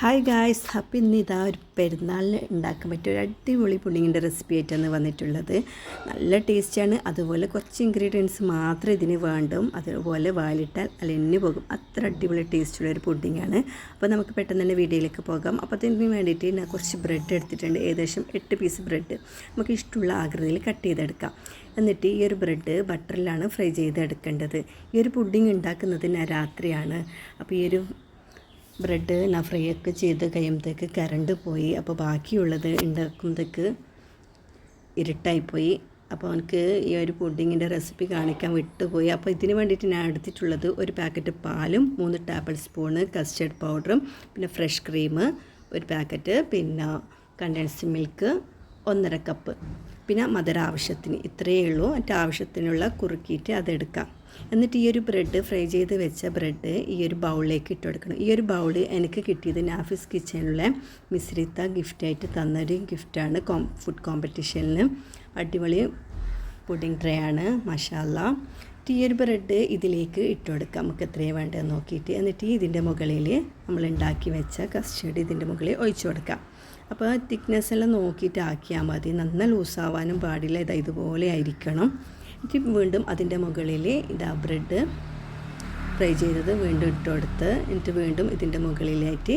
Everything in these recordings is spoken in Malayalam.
ഹായ് ഗായ്സ് ഹാപ്പി ഇന്ന് ഇതാ ഒരു പെരുന്നാളിന് ഉണ്ടാക്കാൻ പറ്റിയ ഒരു അടിപൊളി പുഡിങ്ങിന്റെ റെസിപ്പി ആയിട്ടാണ് വന്നിട്ടുള്ളത്. നല്ല ടേസ്റ്റാണ് അതുപോലെ കുറച്ച് ഇൻഗ്രീഡിയൻസ് മാത്രം ഇതിന് വേണ്ടും. അതുപോലെ വാലിട്ടാൽ അലഞ്ഞു പോകും. അത്ര അടിപൊളി ടേസ്റ്റുള്ള ഒരു പുഡിങ്ങാണ് അപ്പോൾ നമുക്ക് പെട്ടെന്ന് തന്നെ വീഡിയോയിലേക്ക് പോകാം. അപ്പോൾ അതിന് വേണ്ടിയിട്ട് ഞാൻ കുറച്ച് ബ്രെഡ് എടുത്തിട്ടുണ്ട്. ഏകദേശം എട്ട് പീസ് ബ്രെഡ് നമുക്ക് ഇഷ്ടമുള്ള ആകൃതിയിൽ കട്ട് ചെയ്തെടുക്കാം. എന്നിട്ട് ഈ ഒരു ബ്രെഡ് ബട്ടറിലാണ് ഫ്രൈ ചെയ്തെടുക്കേണ്ടത്. ഈ ഒരു പുഡിങ് ഉണ്ടാക്കുന്നത് ഞാൻ രാത്രിയാണ്. അപ്പോൾ ഈ ഒരു ബ്രെഡ് ഞാൻ ഫ്രൈ ഒക്കെ ചെയ്ത് കഴിയുമ്പോഴത്തേക്ക് കറണ്ട് പോയി. അപ്പോൾ ബാക്കിയുള്ളത് ഉണ്ടാക്കുമ്പോഴത്തേക്ക് ഇരുട്ടായിപ്പോയി. അപ്പോൾ എനിക്ക് ഈ ഒരു പുഡിങ്ങിന്റെ റെസിപ്പി കാണിക്കാൻ വിട്ടുപോയി. അപ്പോൾ ഇതിന് വേണ്ടിയിട്ട് ഞാൻ എടുത്തിട്ടുള്ളത് ഒരു പാക്കറ്റ് പാലും മൂന്ന് ടേബിൾ സ്പൂണ് കസ്റ്റർഡ് പൗഡറും പിന്നെ ഫ്രഷ് ക്രീം ഒരു പാക്കറ്റ് പിന്നെ കണ്ടൻസ്ഡ് മിൽക്ക് ഒന്നര കപ്പ്. പിന്നെ മധുര ആവശ്യത്തിന് ഇത്രയേ ഉള്ളൂ. എന്റെ ആവശ്യത്തിനുള്ള കുറുക്കിയിട്ട് അതെടുക്കാം. എന്നിട്ട് ഈ ഒരു ബ്രെഡ് ഫ്രൈ ചെയ്ത് വെച്ച ബ്രെഡ് ഈ ഒരു ബൗളിലേക്ക് ഇട്ട് കൊടുക്കണം. ഈ ഒരു ബൗൾ എനിക്ക് കിട്ടിയത് നാഫിസ് കിച്ചണിലെ മിശ്രിത്ത ഗിഫ്റ്റായിട്ട് തന്നൊരു ഗിഫ്റ്റാണ് കോം ഫുഡ് കോമ്പറ്റീഷനിൽ അടിപൊളി പുഡിംഗ് ട്രേ ആണ് മഷാല ഈ ഒരു ബ്രെഡ് ഇതിലേക്ക് ഇട്ട് കൊടുക്കാം. നമുക്ക് എത്രയാണ് വേണ്ടതെന്ന് നോക്കിയിട്ട്. എന്നിട്ട് ഇതിന്റെ മുകളിൽ നമ്മൾ ഉണ്ടാക്കി വെച്ച കസ്റ്റേർഡ് ഇതിന്റെ മുകളിൽ ഒഴിച്ചു കൊടുക്കാം. അപ്പോൾ തിക്നെസ് എല്ലാം നോക്കിയിട്ട് ആക്കിയാൽ മതി. നന്ന ലൂസാവാനും പാടില്ല. ഇതാ ഇതുപോലെ ആയിരിക്കണം. എന്നിട്ട് വീണ്ടും അതിന്റെ മുകളിൽ ഇതാ ബ്രെഡ് ഫ്രൈ ചെയ്തത് വീണ്ടും ഇട്ട് കൊടുത്ത് എന്നിട്ട് വീണ്ടും ഇതിന്റെ മുകളിലായിട്ട്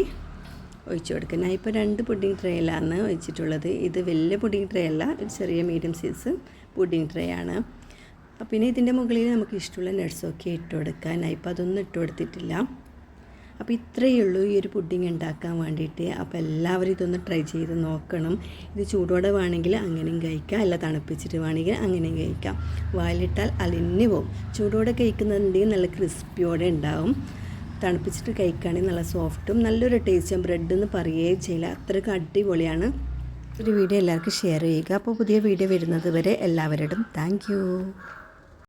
ഒഴിച്ചു കൊടുക്കുക. ഞാൻ ഇപ്പോൾ രണ്ട് പുഡിംഗ് ട്രേയിലാണ് ഒഴിച്ചിട്ടുള്ളത്. ഇത് വലിയ പുഡിംഗ് ട്രേ അല്ല ഒരു ചെറിയ മീഡിയം സൈസ് പുഡിംഗ് ട്രേ ആണ്. പിന്നെ ഇതിന്റെ മുകളിൽ നമുക്ക് ഇഷ്ടമുള്ള നട്ട്സൊക്കെ ഇട്ട് കൊടുക്കാൻ ഞാൻ ഇപ്പോൾ അതൊന്നും ഇട്ട് കൊടുത്തിട്ടില്ല അപ്പോൾ ഇത്രയേ ഉള്ളൂ ഈ ഒരു പുഡിങ് ഉണ്ടാക്കാൻ വേണ്ടിയിട്ട്. അപ്പോൾ എല്ലാവരും ഇതൊന്ന് ട്രൈ ചെയ്ത് നോക്കണം. ഇത് ചൂടോടെ വേണമെങ്കിൽ അങ്ങനെയും കഴിക്കാം. അല്ല തണുപ്പിച്ചിട്ട് വേണമെങ്കിൽ അങ്ങനെയും കഴിക്കാം. വായിലിട്ടാൽ അലിഞ്ഞു പോകും ചൂടോടെ കഴിക്കുന്നുണ്ടെങ്കിൽ നല്ല ക്രിസ്പിയോടെ ഉണ്ടാവും. തണുപ്പിച്ചിട്ട് കഴിക്കുകയാണെങ്കിൽ നല്ല സോഫ്റ്റും നല്ലൊരു ടേസ്റ്റും. ബ്രെഡ് എന്ന് പറയുകയും ചെയ്യില്ല. അത്രയ്ക്ക് അടിപൊളിയാണ്. ഒരു വീഡിയോ എല്ലാവർക്കും ഷെയർ ചെയ്യുക. അപ്പോൾ പുതിയ വീഡിയോ വരുന്നത് വരെ എല്ലാവരോടും താങ്ക്